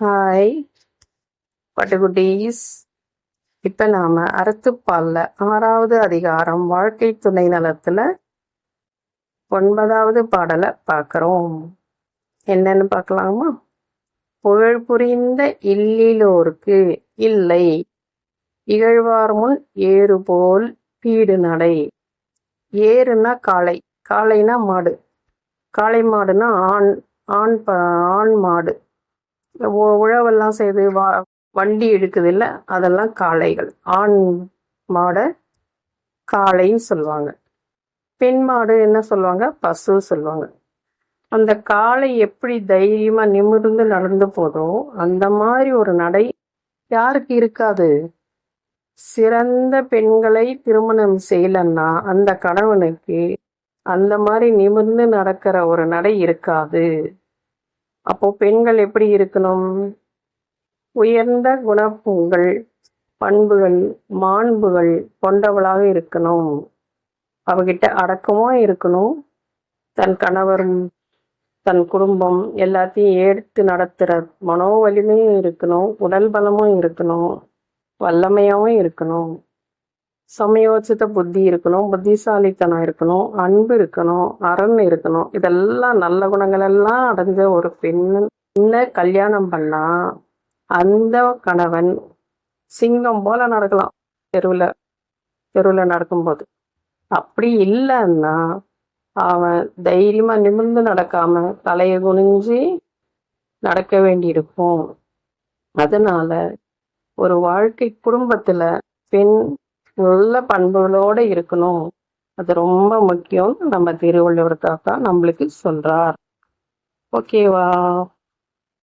Hi பட்டுக்குட்டீஸ். இப்போ நாம் அறத்துப்பாலில் ஆறாவது அதிகாரம் வாழ்க்கை துணை நலத்தில் ஒன்பதாவது பாடலை பார்க்குறோம் என்னன்னு பார்க்கலாமா புகழ் புரிந்த இல்லிலோருக்கு இல்லை. இகழ்வார் முன் ஏறு போல் பீடு நடை. ஏறுனா காளை காளைனா மாடு. காளை மாடுனா ஆண் ஆண் ஆண் மாடு. உழவெல்லாம் செய்து வா வண்டி எடுக்குது இல்லை அதெல்லாம் காளைகள். ஆண் மாடை காளைன்னு சொல்லுவாங்க. பெண் மாடு என்ன சொல்லுவாங்க? பசு சொல்லுவாங்க. அந்த காளை எப்படி தைரியமா நிமிர்ந்து நடந்து போதோ அந்த மாதிரி ஒரு நடை யாருக்கு இருக்காது? சிறந்த பெண்களை திருமணம் செய்யலன்னா அந்த கணவனுக்கு அந்த மாதிரி நிமிர்ந்து நடக்கிற ஒரு நடை இருக்காது. அப்போ பெண்கள் எப்படி இருக்கணும்? உயர்ந்த குணப்புங்கள் பண்புகள் மாண்புகள் கொண்டவளாக இருக்கணும். அவகிட்ட அடக்கமா இருக்கணும். தன் கணவர் தன் குடும்பம் எல்லாத்தையும் எடுத்து நடத்துகிற மனோ வலிமையும் இருக்கணும். உடல் பலமும் இருக்கணும். வல்லமையாகவும் இருக்கணும். சமயோச்சித புத்தி இருக்கணும் புத்திசாலித்தனம் இருக்கணும் அன்பு இருக்கணும் அரண் இருக்கணும். இதெல்லாம் நல்ல குணங்கள் எல்லாம் அடைஞ்ச ஒரு பெண்ணை. கல்யாணம் பண்ணா அந்த கணவன் சிங்கம் போல நடக்கலாம் தெருவில் தெருவில் நடக்கும்போது. அப்படி இல்லைன்னா அவன் தைரியமா நிமிர்ந்து நடக்காம தலையை குனிஞ்சு நடக்க வேண்டியிருக்கும். அதனால ஒரு வாழ்க்கை குடும்பத்துல பெண் நல்ல பண்புகளோட இருக்கணும். அது ரொம்ப முக்கியம். நம்ம திருவள்ளுவர் தாத்தா நம்மளுக்கு சொல்கிறார் ஓகேவா?